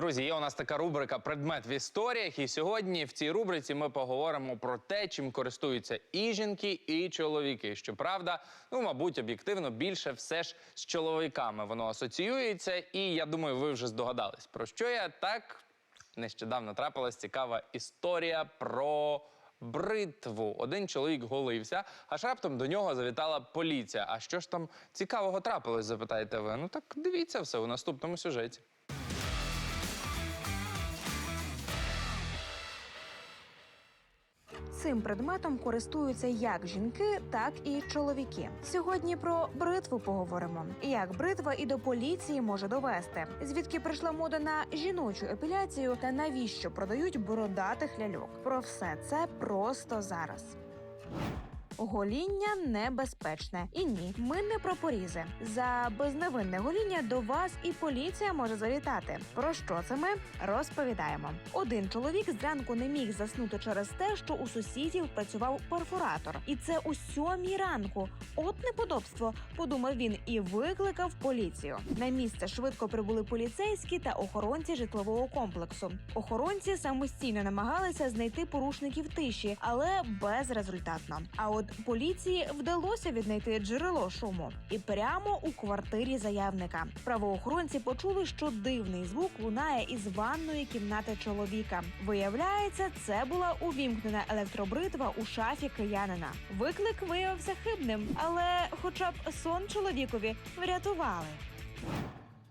Друзі, є у нас така рубрика Предмет в історіях. І сьогодні в цій рубриці ми поговоримо про те, чим користуються і жінки, і чоловіки. Щоправда, ну мабуть, об'єктивно більше все ж з чоловіками воно асоціюється. І я думаю, ви вже здогадались, про що я так нещодавно трапилась цікава історія про. Бритву один чоловік голився, аж раптом до нього завітала поліція. А що ж там цікавого трапилось? Запитаєте ви? Ну так дивіться все у наступному сюжеті. Цим предметом користуються як жінки, так і чоловіки. Сьогодні про бритву поговоримо. Як бритва і до поліції може довести, звідки прийшла мода на жіночу епіляцію та навіщо продають бородатих ляльок. Про все це просто зараз. Гоління небезпечне. І ні, ми не про порізи. За безневинне гоління до вас і поліція може завітати. Про що це ми розповідаємо? Один чоловік зранку не міг заснути через те, що у сусідів працював перфоратор, і це у сьомій ранку. От неподобство, подумав він і викликав поліцію. На місце швидко прибули поліцейські та охоронці житлового комплексу. Охоронці самостійно намагалися знайти порушників тиші, але безрезультатно. А от поліції вдалося віднайти джерело шуму і прямо у квартирі заявника. Правоохоронці почули, що дивний звук лунає із ванної кімнати чоловіка. Виявляється, це була увімкнена електробритва у шафі киянина. Виклик виявився хибним, але, хоча б сон чоловікові врятували.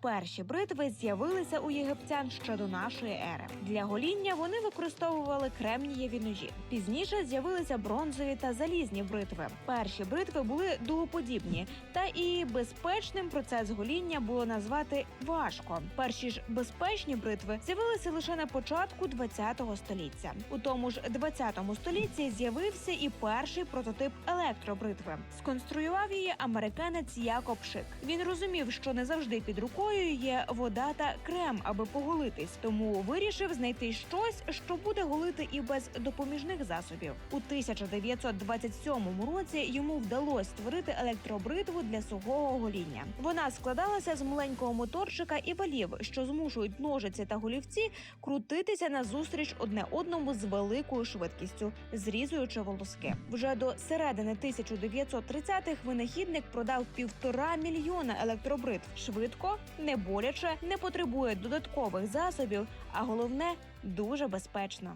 Перші бритви з'явилися у єгиптян ще до нашої ери. Для гоління вони використовували кремнієві ножі. Пізніше з'явилися бронзові та залізні бритви. Перші бритви були дугоподібні, та і безпечним процес гоління було назвати важко. Перші ж безпечні бритви з'явилися лише на початку ХХ століття. У тому ж ХХ столітті з'явився і перший прототип електробритви. Сконструював її американець Якоб Шик. Він розумів, що не завжди під рукою є вода та крем, аби поголитись, тому вирішив знайти щось, що буде голити і без допоміжних засобів. У 1927 році йому вдалося створити електробритву для сухого гоління. Вона складалася з маленького моторчика і валів, що змушують ножиці та голівці крутитися назустріч одне одному з великою швидкістю, зрізуючи волоски. Вже до середини 1930-х винахідник продав півтора мільйона електробритв швидко, не боляче, не потребує додаткових засобів, а головне дуже безпечно.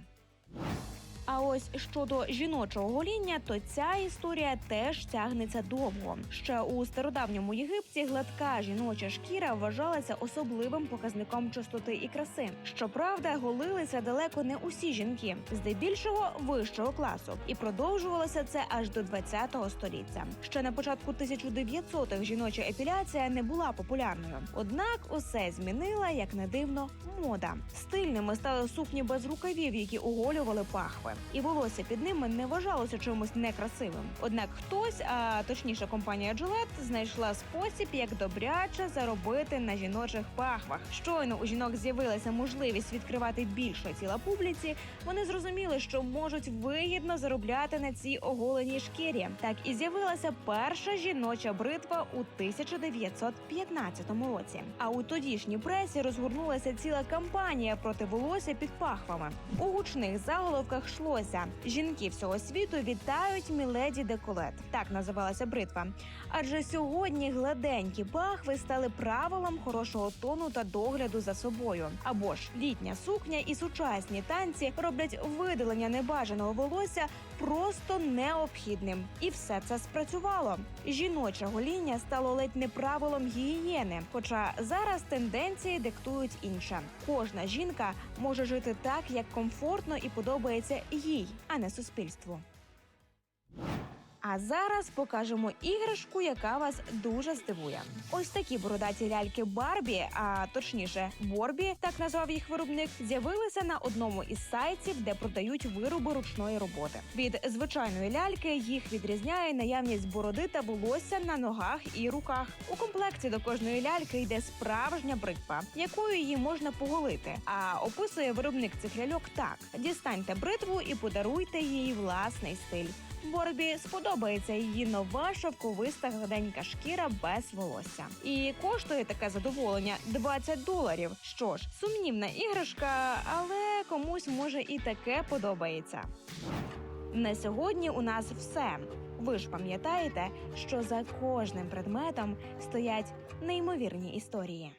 А ось щодо жіночого гоління, то ця історія теж тягнеться довго. Ще у стародавньому Єгипті гладка жіноча шкіра вважалася особливим показником чистоти і краси. Щоправда, голилися далеко не усі жінки, здебільшого вищого класу, і продовжувалося це аж до 20-го століття. Ще на початку 1900-х жіноча епіляція не була популярною. Однак усе змінила, як не дивно, мода. Стильними стали сукні без рукавів, які оголювали пахви і волосся під ними не вважалося чимось некрасивим. Однак хтось, а точніше компанія Gillette, знайшла спосіб, як добряче заробити на жіночих пахвах. Щойно у жінок з'явилася можливість відкривати більше тіла публіці. Вони зрозуміли, що можуть вигідно заробляти на цій оголеній шкірі. Так і з'явилася перша жіноча бритва у 1915 році. А у тодішній пресі розгорнулася ціла кампанія проти волосся під пахвами. У гучних заголовках йшлося: жінки всього світу вітають міледі деколет. Так називалася бритва. Адже сьогодні гладенькі пахви стали правилом хорошого тону та догляду за собою. Або ж літня сукня і сучасні танці роблять видалення небажаного волосся просто необхідним. І все це спрацювало. Жіноче гоління стало ледь не правилом гігієни. Хоча зараз тенденції диктують інше. Кожна жінка може жити так, як комфортно і подобається їй, а не суспільству. А зараз покажемо іграшку, яка вас дуже здивує. Ось такі бородаті ляльки Барбі, а точніше Борбі, так назвав їх виробник, з'явилися на одному із сайтів, де продають вироби ручної роботи. Від звичайної ляльки їх відрізняє наявність бороди та волосся на ногах і руках. У комплекті до кожної ляльки йде справжня бритва, якою її можна поголити. А описує виробник цих ляльок так: дістаньте бритву і подаруйте їй власний стиль. Борбі сподобається її нова шовковиста гладенька шкіра без волосся. І коштує таке задоволення 20 доларів. Що ж, сумнівна іграшка, але комусь може і таке подобається. На сьогодні у нас все. Ви ж пам'ятаєте, що за кожним предметом стоять неймовірні історії.